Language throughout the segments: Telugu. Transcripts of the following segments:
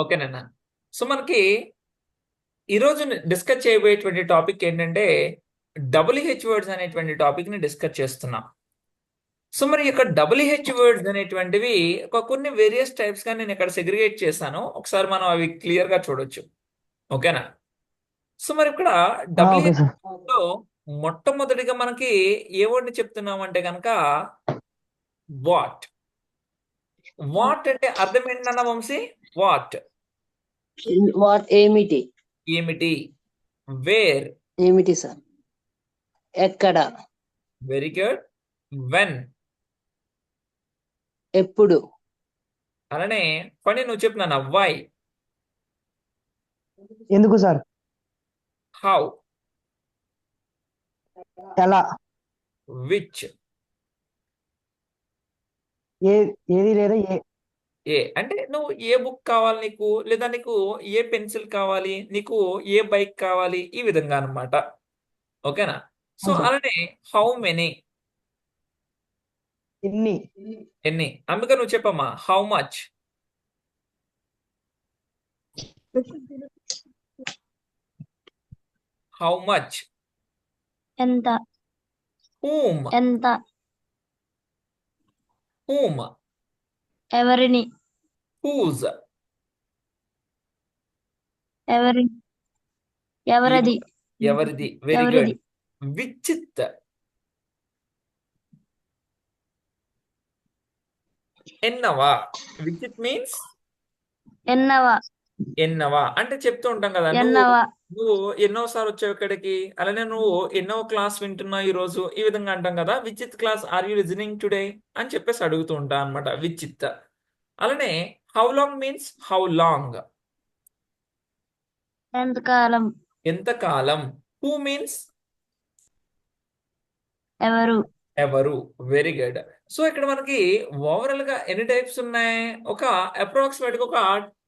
ఓకేనన్నా సో మనకి ఈరోజు డిస్కస్ చేయబోయేటువంటి టాపిక్ ఏంటంటే డబ్ల్యూహెచ్ వర్డ్స్ అనేటువంటి టాపిక్ని డిస్కస్ చేస్తున్నాం. సో మరి ఇక్కడ డబ్ల్యూహెచ్ వర్డ్స్ అనేటువంటివి ఒక కొన్ని వేరియస్ టైప్స్గా నేను ఇక్కడ సెగ్రిగేట్ చేశాను. ఒకసారి మనం అవి క్లియర్గా చూడొచ్చు. ఓకేనా సో మరి ఇక్కడ డబ్ల్యూహెచ్లో మొట్టమొదటిగా మనకి ఏ వర్డ్ని చెప్తున్నాం అంటే కనుక వాట్? వాట్ అంటే అర్థం ఏంటన్నా వంశీ? వాట్? వాట్ ఏమిటి? ఏమిటి? వేర్? ఏమిటి సార్? ఎక్కడ? Very good. వెన్? ఎప్పుడు? అలానే పని నువ్వు చెప్పినా వై? ఎందుకు సార్? హౌ? ఎలా? విచ్? ఏ ఏది లేదా? ఏ. ఏ. అంటే నువ్వు ఏ బుక్ కావాలి నీకు? లేదా నీకు ఏ పెన్సిల్ కావాలి? నీకు ఏ బైక్ కావాలి? ఈ విధంగా అన్నమాట. ఓకేనా? సో అవును సార్. అలానే హౌ మెనీ? ఎన్ని? ఎన్ని? అంబిక నువ్వు చెప్పమ్మా. How much? How much? ఎంత? హూమ్? ఎంత? హూమ్ ఎవరిని హూజ్ ఎవరి ఎవరది ఎవరిది వెరీ ఎవరిది గుడ్ విచిత్ ఎన్నవా విచిత్ మీన్స్ ఎన్నవా ఎన్నవా అంటే చెప్తూ ఉంటాం కదా నువ్వు ఎన్నవా నువ్వు ఎన్నోసారి వచ్చావు ఇక్కడికి? అలానే నువ్వు ఎన్నో క్లాస్ వింటున్నావు ఈ రోజు ఈ విధంగా అంటాం కదా? Which class are you listening today? అని చెప్పేసి అడుగుతూ ఉంటా అనమాట విచిత్ అలానే how long means how long? ఎంతకాలం ఎంతకాలం హూ మీన్స్? ఎవరు? ఎవరు? Very good. సో ఇక్కడ మనకి ఓవరాల్గా ఎన్ని టైప్స్ ఉన్నాయి? ఒక అప్రాక్సిమేట్గా ఒక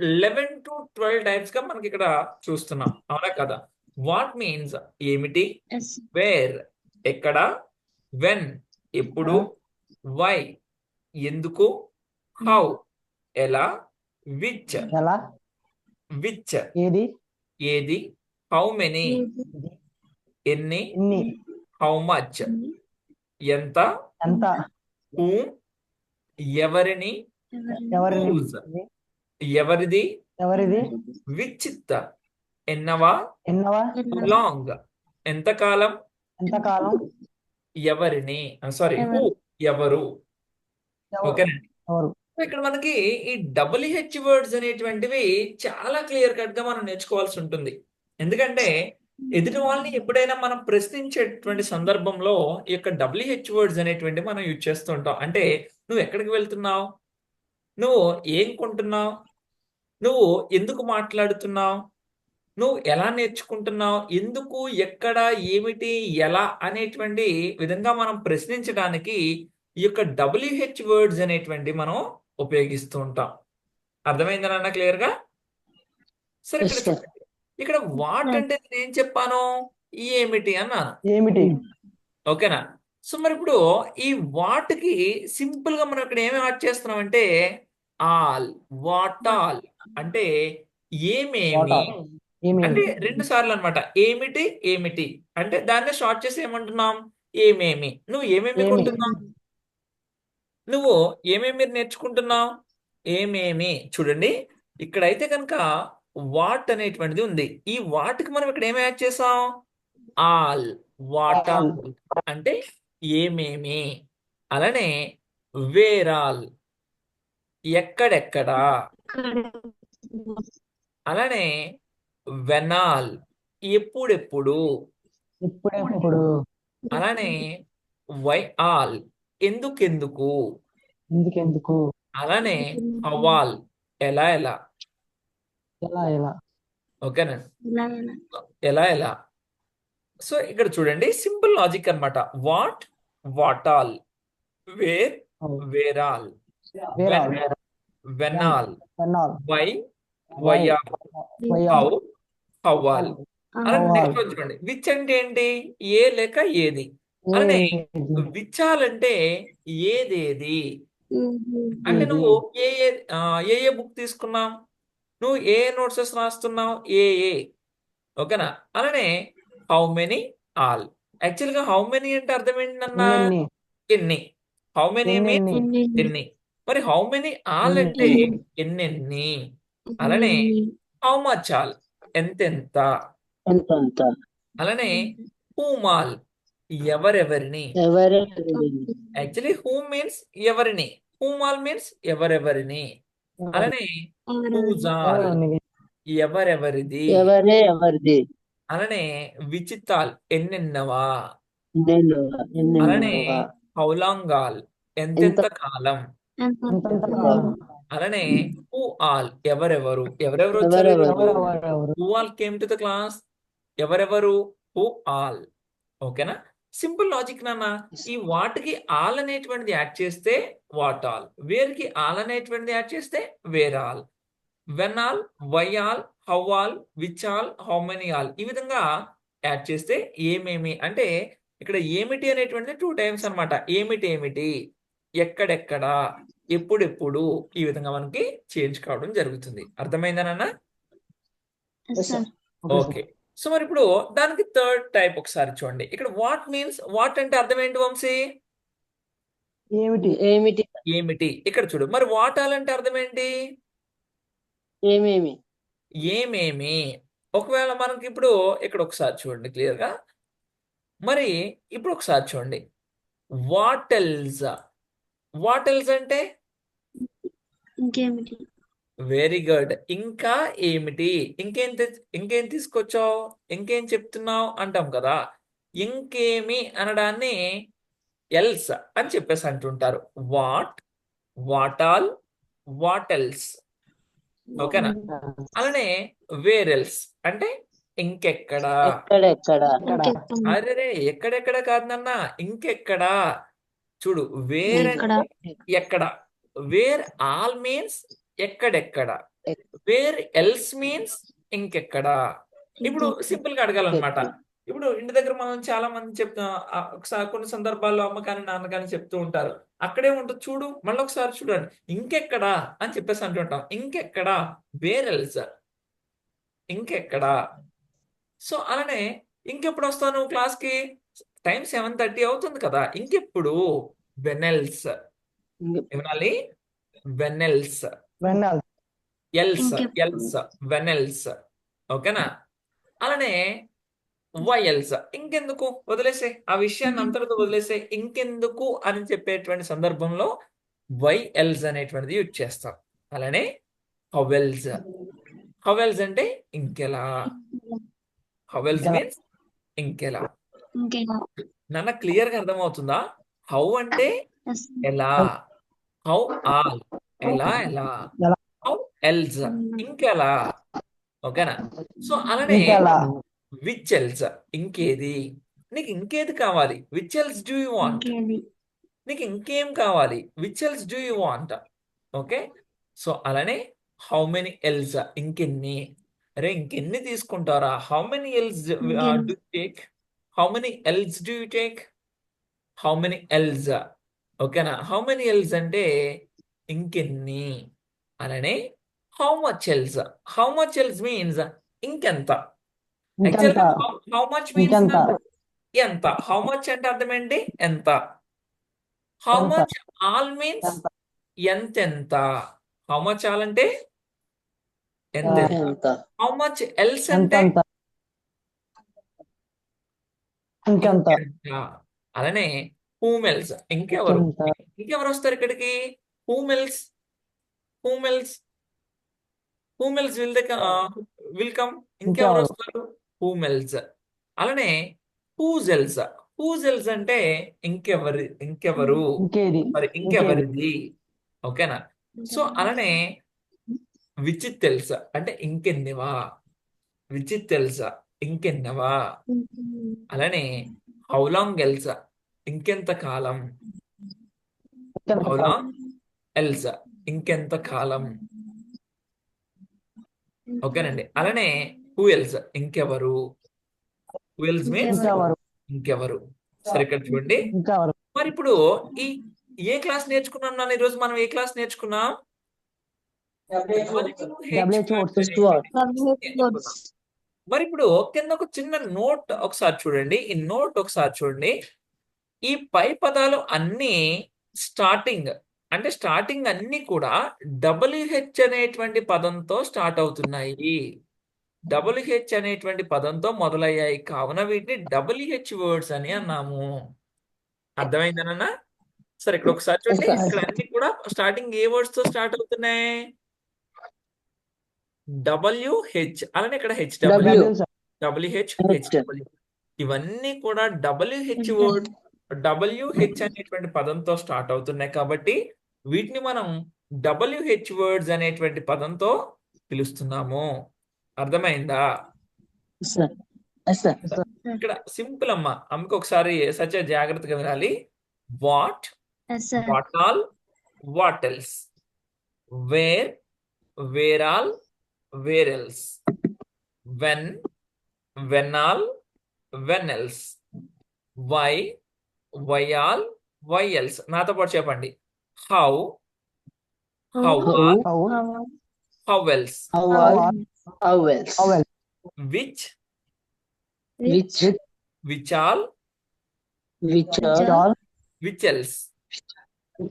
లెవెన్ టు ట్వెల్వ్ టైప్స్గా మనకి ఇక్కడ చూస్తున్నాం. అవునా కదా? వాట్ మీన్స్ ఏమిటి? వేర్ ఎక్కడ? వెన్ ఎప్పుడు? వై ఎందుకు? హౌ ఎలా? విచ్ ఎలా? విచ్ ఏది? ఏది? హౌ మెనీ ఎన్ని? హౌ మచ్ ఎంత? ఎంత? ఎవరిని? ఎవరిని? ఎవరిది? ఎవరిది? విచిత్త ఎన్నవా? ఎన్నవా? లాంగ్. ఎంతకాలం? ఎంతకాలం? ఎవరిని? సారీ ఎవరు. ఓకేనండి ఇక్కడ మనకి ఈ డబ్ల్యూహెచ్ వర్డ్స్ అనేటువంటివి చాలా క్లియర్ కట్గా మనం నేర్చుకోవాల్సి ఉంటుంది. ఎందుకంటే ఎదుటి వాళ్ళని ఎప్పుడైనా మనం ప్రశ్నించేటువంటి సందర్భంలో ఈ యొక్క డబ్ల్యూహెచ్ వర్డ్స్ అనేటువంటి మనం యూజ్ చేస్తూ ఉంటాం. అంటే నువ్వు ఎక్కడికి వెళ్తున్నావు? నువ్వు ఏం కొంటున్నావు? నువ్వు ఎందుకు మాట్లాడుతున్నావు? నువ్వు ఎలా నేర్చుకుంటున్నావు? ఎందుకు ఎక్కడ ఏమిటి ఎలా అనేటువంటి విధంగా మనం ప్రశ్నించడానికి ఈ యొక్క డబ్ల్యూహెచ్ వర్డ్స్ అనేటువంటి మనం ఉపయోగిస్తూ ఉంటాం. అర్థమైందా నాన్న క్లియర్గా? సరే ఇక్కడ వాట్ అంటే నేను ఏం చెప్పాను? ఏమిటి అన్నాను ఏమిటి? ఓకేనా? సో మరి ఇప్పుడు ఈ వాట్కి సింపుల్గా మనం ఇక్కడ ఏమి యాడ్ చేస్తున్నాం అంటే ఆల్ వాట్ ఆల్ అంటే ఏమేమి? అంటే రెండు సార్లు అన్నమాట ఏమిటి ఏమిటి? అంటే దాన్ని షార్ట్ చేసి ఏమంటున్నాం? ఏమేమి? నువ్వు ఏమేమి ఏమి? కొంటున్నావు? నువ్వు ఏమేమి నేర్చుకుంటున్నావు? ఏమేమి? చూడండి. ఇక్కడైతే కనుక వాట్ అనేటువంటిది ఉంది. ఈ వాట్కి మనం ఇక్కడ ఏమి యాడ్ చేసాం? All what all. అంటే ఏమేమి? అలానే వేరాల్ ఎక్కడెక్కడ? అలానే వెనాల్ ఎప్పుడెప్పుడు? ఇప్పుడెప్పుడు అలానే వై ఆల్ ఎందుకెందుకు? ఎందుకెందుకు? అలానే హవాల్ ఎలా ఎలా? ఎలా ఎలా? ఓకేనా? ఎలా ఎలా? సో ఇక్కడ చూడండి సింపుల్ లాజిక్ అన్నమాట. What what all where where all where all when all when all why why all how how all అలా. నెక్స్ట్ చూడండి. విచ్ అంటే ఏంటి? ఏ లేక ఏది? అలానే విచ్చాలంటే ఏదేది? అంటే నువ్వు ఏ ఏ ఏ ఏ బుక్ తీసుకున్నావు? నువ్వు ఏ నోట్సెస్ రాస్తున్నావు? ఏ ఏ. ఓకేనా? అలానే హౌ మెనీ ఆల్. యాక్చువల్గా హౌ మెనీ అంటే అర్థం ఏంటన్నా ఎన్ని? ఎన్ని. హౌ మెనీ మీన్స్ ఎన్ని. మరి హౌ మెనీ ఆల్ ఎన్ని అంటే ఎన్నెన్ని? అలానే హౌ మచ్ ఆల్? ఎంతెంత? అలానే హూమ్ ఆల్? ఎవరెవరిని? ఎవరే యాక్చువల్లీ హూమ్ మీన్స్ ఎవరిని? హూమ్ ఆల్ మీన్స్ ఎవరెవరిని? అలానే హూజ్ ఆల్? ఎవరెవరిది? ఎవరే ఎవరిది? అలానే విచ్ ఆల్? ఎన్నెన్నవా? నేను అలానే హౌ ఆల్? ఎంతెంత కాలం? అలానే హూ ఆల్ ఎవరెవరు? ఎవరెవరు వచ్చారు who all came to the class ఎవరెవరు? Who all. ఓకేనా? సింపుల్ లాజిక్ నాన్న. ఈ వాటికి ఆల్ అనేటువంటిది యాడ్ చేస్తే వాట్ ఆల్? వేర్కి ఆల్ అనేటువంటిది యాడ్ చేస్తే where all. When all? Why all? How all? Which all? How many all? ఈ విధంగా యాడ్ చేస్తే ఏమేమి? అంటే ఇక్కడ ఏమిటి అనేటువంటిది టూ టైమ్స్ అన్నమాట. ఏమిటి ఏమిటి? ఎక్కడెక్కడ ఎప్పుడెప్పుడు ఈ విధంగా మనకి చేంజ్ కావడం జరుగుతుంది. అర్థమైందా నాన్న? సార్ ఓకే సో మరి ఇప్పుడు దానికి థర్డ్ టైప్ ఒకసారి చూడండి. ఇక్కడ వాట్ మీన్స్ వాట్ అంటే అర్థం ఏంటి వంశీ? ఏమిటి ఏమిటి? ఏమిటి? ఇక్కడ చూడు. మరి వాట్ ఆల్ అంటే అర్థం ఏంటి ఏమేమి? ఏమేమి? ఒకవేళ మనకి ఇప్పుడు ఇక్కడ ఒకసారి చూడండి క్లియర్గా. మరి ఇప్పుడు ఒకసారి చూడండి. వాట్ ఎల్స్ వాట్ ఎల్స్ అంటే? ఇంకేమిటి? వెరీ గుడ్ ఇంకా ఏమిటి? ఇంకేం ఇంకేం తీసుకొచ్చావు? ఇంకేం చెప్తున్నావు? అంటాం కదా. ఇంకేమి అనడాన్ని ఎల్స్ అని చెప్పేసి అంటుంటారు. What what all what else ఓకేనా? అలానే వేర్ ఎల్స్ అంటే ఇంకెక్కడ? అరే ఎక్కడెక్కడ కాదన్న ఇంకెక్కడా? చూడు వేర్ ఎక్కడ? వేర్ ఆల్ మీన్స్ ఎక్కడెక్కడ? వేర్ ఎల్స్ మీన్స్ ఇంకెక్కడ? ఇప్పుడు సింపుల్గా అడగాలన్నమాట. ఇప్పుడు ఇంటి దగ్గర మనం చాలా మంది చెప్తా ఒకసారి కొన్ని సందర్భాల్లో అమ్మ కానీ నాన్న కానీ చెప్తూ ఉంటారు. అక్కడే ఉంటుంది చూడు మళ్ళీ ఒకసారి చూడండి. ఇంకెక్కడా? అని చెప్పేసి అంటుంటాం ఇంకెక్కడా? Where else. ఇంకెక్కడా? సో అలానే ఇంకెప్పుడు వస్తావు నువ్వు క్లాస్కి టైం సెవెన్ థర్టీ అవుతుంది కదా. ఇంకెప్పుడు? When else. ఏమనాలి? When else. Else? Else. When else. ఓకేనా? అలానే వైఎల్స్ ఇంకెందుకు? వదిలేసే ఆ విషయాన్ని అంతటితో వదిలేసే ఇంకెందుకు అని చెప్పేటువంటి సందర్భంలో వైఎల్స్ అనేటువంటిది యూజ్ చేస్తాం. అలానే హవెల్స్. హవెల్స్ అంటే ఇంకెలా? హవెల్స్ ఇంకెలా. మీన్స్ ఇంకెలా? నాన్న క్లియర్గా అర్థమవుతుందా? హౌ అంటే. ఎలా? హౌ ఆల్ ఎలా ఎలా? ఎలా. How else. ఇంకెలా? ఓకేనా? సో అలానే విచ్ ఎల్స్? ఇంకేది? నీకు ఇంకేది కావాలి? Which else do you want? నీకు ఇంకేం కావాలి? Which else do you want? Okay? So అలానే హౌ మెనీ ఎల్స్? ఇంకెన్ని? అరే ఇంకెన్ని తీసుకుంటారా? How many else? Do take? How many else do you take how many else ఓకేనా హౌ మెనీ ఎల్స్ అంటే ఇంకెన్ని అలానే how much else how much else means ఇంకెంత? యాక్చువల్గా హౌ మచ్ మీన్స్ ఎంత. హౌ మచ్ అంటే అర్థం ఏంటి ఎంత. హౌ? మచ్ ఆల్ మీన్స్ ఎంత. ఎంతెంత? హౌ మచ్ ఆల్ అంటే ఎంత. హౌ మచ్ ఎల్స్ అంటే ఇంకెంత? అలానే హూమెల్స్ ఇంకెవరు? ఇంకెంత? ఇంకెవరు వస్తారు ఇక్కడికి? Whom else whom else whom else will will come ఇంకెవరు? ఇంకెవరు? వస్తారు? హూమెల్స్ అలానే హూజెల్స్ హూజెల్స్ అంటే ఇంకెవరి ఇంకెవరు? ఇంకేది? మరి ఇంకెవరిది? ఓకేనా? సో అలానే విచ్ తెలుసా? అంటే ఇంకెన్నివా విచ్ తెలుసా? ఇంకెన్నవా అలానే హౌ లాంగ్ ఎల్సా ఇంకెంత కాలం ఇంకెంత హౌ కాలం? లాంగ్ ఎల్సా ఇంకెంత కాలం ఓకేనండి అలానే హూ ఎల్స్ ఇంకెవరు హూ ఎల్స్ మీన్స్ ఇంకెవరు సరే ఇక్కడ చూడండి మరి ఇప్పుడు ఈ ఏ క్లాస్ నేర్చుకున్నాం నాన్న ఈరోజు మనం ఏ క్లాస్ నేర్చుకున్నాం మరి ఇప్పుడు కింద ఒక చిన్న నోట్ ఒకసారి చూడండి. ఈ నోట్ ఒకసారి చూడండి. ఈ పై పదాలు అన్ని స్టార్టింగ్ అంటే స్టార్టింగ్ అన్ని కూడా డబ్ల్యూహెచ్ అనేటువంటి పదంతో స్టార్ట్ అవుతున్నాయి. డబ్ల్యూహెచ్ అనేటువంటి పదంతో మొదలయ్యాయి. కావున వీటిని డబ్ల్యూహెచ్ వర్డ్స్ అని అన్నాము. అర్థమైందనన్నా? సరే ఇక్కడ ఒకసారి చూడండి. ఇక్కడ అన్ని కూడా స్టార్టింగ్ ఏ వర్డ్స్తో స్టార్ట్ అవుతున్నాయి? డబ్ల్యూహెచ్ అలానే ఇక్కడ H W. W. W H. H W. ఇవన్నీ కూడా డబ్ల్యూహెచ్. వర్డ్ డబ్ల్యూహెచ్ అనేటువంటి పదంతో స్టార్ట్ అవుతున్నాయి కాబట్టి వీటిని మనం డబ్ల్యూహెచ్ వర్డ్స్ అనేటువంటి పదంతో పిలుస్తున్నాము. అర్థమైందా. ఇక్కడ సింపుల్ అమ్మా అమ్మకి ఒకసారి సత్య జాగ్రత్తగా వినాలి. What what all what else where where all where else when when all when else why why all why else నాతో పాటు చెప్పండి how how all How, how else How how, are, are- how else? how else? Which Which, which all are, all, which else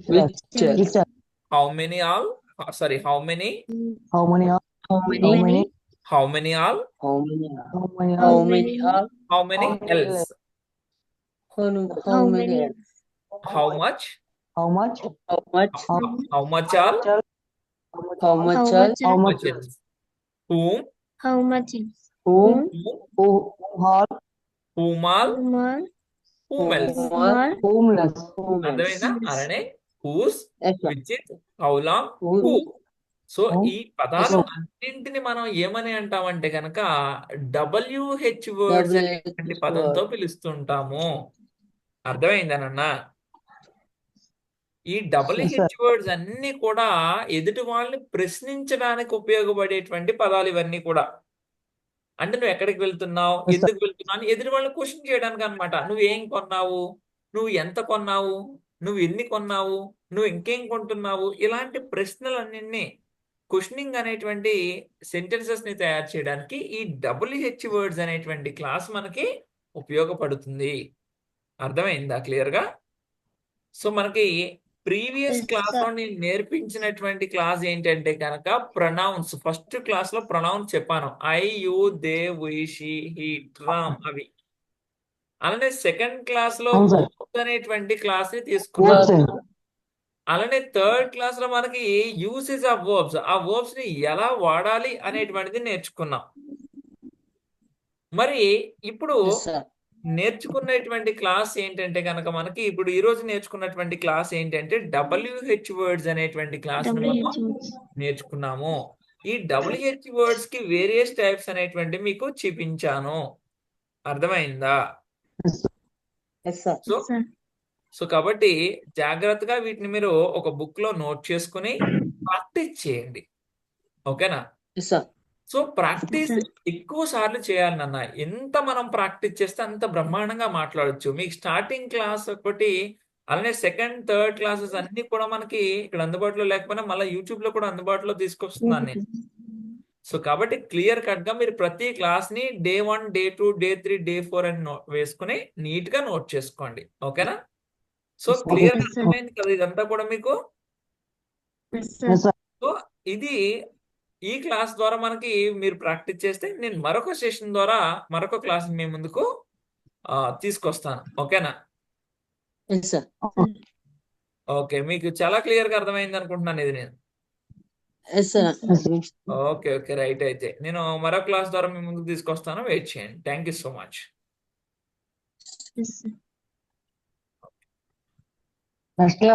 which, which are, how many all sorry how many how many are, How many? How many? How many all? How many? How many? are? How many else? How many? How many? How much? How much? How much? How, how much are? How much all? How much else? Whom? How much else? Whom? Who? Who all? Whom all? Whom all? Whom else? Whom all? Whom else? Whom else? Otherwise, na, Arane, whose? Which is? How long? Who? So? ఈ పదాలు అన్నింటిని మనం ఏమని అంటామంటే కనుక డబ్ల్యూహెచ్ వర్డ్స్ అనేటువంటి పదంతో. పిలుస్తుంటాము. అర్థమైందనన్నా ఈ డబ్ల్యూహెచ్ వర్డ్స్ అన్ని కూడా ఎదుటి వాళ్ళని ప్రశ్నించడానికి ఉపయోగపడేటువంటి పదాలు ఇవన్నీ కూడా. అంటే నువ్వు ఎక్కడికి వెళ్తున్నావు. ఎందుకు వెళ్తున్నావు? ఎదుటి వాళ్ళని క్వశ్చన్ చేయడానికి అనమాట నువ్వు ఏం కొన్నావు? నువ్వు ఎంత కొన్నావు? నువ్వు ఎన్ని కొన్నావు? నువ్వు ఇంకేం కొంటున్నావు? ఇలాంటి ప్రశ్నలన్నింటినీ క్వశ్చనింగ్ అనేటువంటి సెంటెన్సెస్ని తయారు చేయడానికి ఈ డబ్ల్యూహెచ్ వర్డ్స్ అనేటువంటి క్లాస్ మనకి ఉపయోగపడుతుంది. అర్థమైందా క్లియర్గా? సో మనకి ప్రీవియస్ క్లాస్. లో నేను నేర్పించినటువంటి క్లాస్ ఏంటంటే కనుక ప్రొనౌన్స్ ఫస్ట్ క్లాస్లో ప్రొనౌన్స్ చెప్పాను. I you they we she he tram అవి. అలానే సెకండ్ క్లాస్లో అనేటువంటి క్లాస్ని తీసుకున్నాను. అలానే థర్డ్ క్లాస్లో మనకి యూసేజ్ ఆఫ్ వర్బ్స్ ఆ వర్బ్స్ని ఎలా వాడాలి అనేటువంటిది నేర్చుకున్నాం. మరి ఇప్పుడు. నేర్చుకున్నటువంటి క్లాస్ ఏంటంటే కనుక మనకి ఇప్పుడు ఈ రోజు నేర్చుకున్నటువంటి క్లాస్ ఏంటంటే డబ్ల్యూహెచ్ వర్డ్స్ అనేటువంటి క్లాస్ నేర్చుకున్నాము. ఈ డబ్ల్యూహెచ్ వర్డ్స్కి వేరియస్ టైప్స్ అనేటువంటి మీకు చూపించాను. అర్థమైందా. సో సో కాబట్టి జాగ్రత్తగా వీటిని మీరు ఒక బుక్లో నోట్ చేసుకుని ప్రాక్టీస్ చేయండి. ఓకేనా. So practice. ఎక్కువ సార్లు చేయాలి నాన్న. ఎంత మనం ప్రాక్టీస్ చేస్తే అంత బ్రహ్మాండంగా మాట్లాడొచ్చు. మీకు స్టార్టింగ్ క్లాస్ ఒకటి అలానే సెకండ్ థర్డ్ క్లాసెస్ అన్ని కూడా మనకి ఇక్కడ అందుబాటులో లేకపోయినా మళ్ళీ యూట్యూబ్లో కూడా అందుబాటులో తీసుకొస్తున్నాను నేను. సో కాబట్టి క్లియర్ కట్గా మీరు ప్రతి క్లాస్ని day one day two day three day four అని వేసుకుని నీట్గా నోట్ చేసుకోండి. ఓకేనా? So clear. అర్థమైంది కదా ఇదంతా కూడా మీకు? Yes, sir sir. సో ఇది ఈ క్లాస్ ద్వారా మనకి మీరు ప్రాక్టీస్ చేస్తే నేను మరొక సెషన్ ద్వారా మరొక క్లాస్ మీ ముందుకు ఆ, తీసుకొస్తాను. ఓకేనా? Yes, sir. ఓకే మీకు చాలా క్లియర్గా అర్థమైంది అనుకుంటున్నాను ఇది నేను. Yes, sir. Okay okay right అయితే. నేను మరో క్లాస్ ద్వారా మీ ముందుకు తీసుకొస్తాను. వెయిట్ చేయండి. Thank you so much. Gracias.